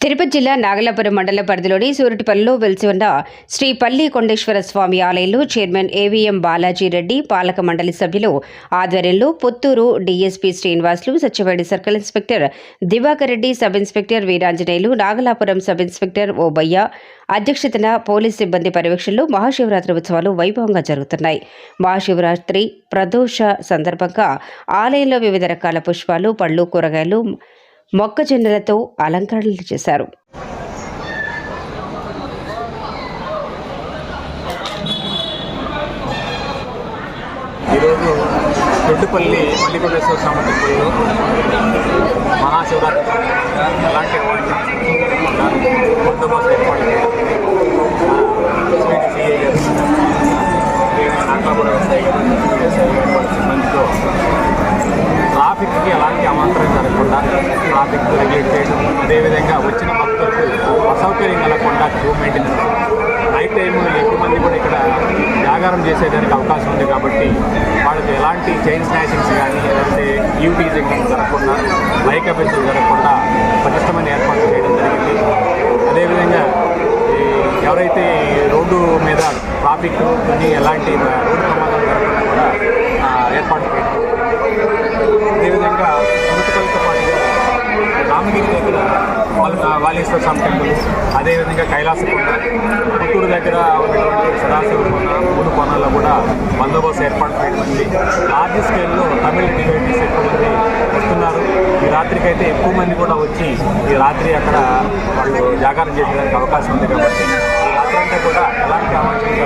తిరుపతి జిల్లా నాగలాపురం మండల పరిధిలోని సూరటిపల్లిలో వెలిసి ఉన్న శ్రీ పల్లి కొండేశ్వర స్వామి ఆలయంలో చైర్మన్ ఏవిఎం బాలాజీ రెడ్డి పాలక మండలి సభ్యులు ఆధ్వర్యంలో Puttur DSP Srinivasulu Satyavedu circle inspector Divakar Reddy sub inspector Veeranjaneyulu Nagalapuram sub inspector Obaiah అధ్యక్షతన పోలీస్ సిబ్బంది పర్యవేక్షణలో మహాశివరాత్రి ఉత్సవాలు వైభవంగా జరుగుతున్నాయి. మహాశివరాత్రి ప్రదోష సందర్భంగా ఆలయంలో వివిధ రకాల పుష్పాలు పళ్ళు కూరగాయలు మొక్కజొన్నలతో అలంకరణలు చేశారు ఈరోజు దొడ్డుపల్లి మల్లికొండేశ్వర స్వామి టెంపుల్లో మహాశివరాత్రి అలాంటి బందోబస్తు ఏర్పాటు చేయడం సిఐ గారు ఏదైనా నాగలాపురం గారు సిబ్బందితో ట్రాఫిక్కి ఎలాంటి అవాంతరం జరగకుండా ట్రాఫిక్ రెగ్యులేట్ చేయడం అదేవిధంగా వచ్చిన భక్తులకు అసౌకర్యం కలగకుండా క్యూ మెయింటెనెన్స్ నైట్ టైం ఎక్కువ మంది కూడా ఇక్కడ జాగారం చేసేదానికి అవకాశం ఉంది కాబట్టి వాళ్ళకి ఎలాంటి చైన్ స్నాచింగ్స్ కానీ లేదంటే యూటీజింగ్ జరగకుండా బైక్ అభ్యర్థులు జరగకుండా పటిష్టమైన ఏర్పాట్లు చేయడం జరిగింది అదేవిధంగా ఎవరైతే రోడ్డు మీద ట్రాఫిక్ని ఎలాంటి వాలేశ్వర స్వామి టెంపుల్ అదేవిధంగా కైలాసకొండ పుత్తూరు దగ్గర ఉన్నటువంటి సదాశివ కొండ మూడు కొనల్లో కూడా బందోబస్తు ఏర్పాటు చేయబడింది. లార్జ్ స్కేల్లో తమిళ డివైటీస్ ఎక్కువ మంది వస్తున్నారు. ఈ రాత్రికి అయితే ఎక్కువ మంది కూడా వచ్చి ఈ రాత్రి అక్కడ వాళ్ళు జాగారం చేయడానికి అవకాశం ఉంది కాబట్టి ఈ రాత్రి అంతా కూడా ఎలాంటి అవాంఛనీయ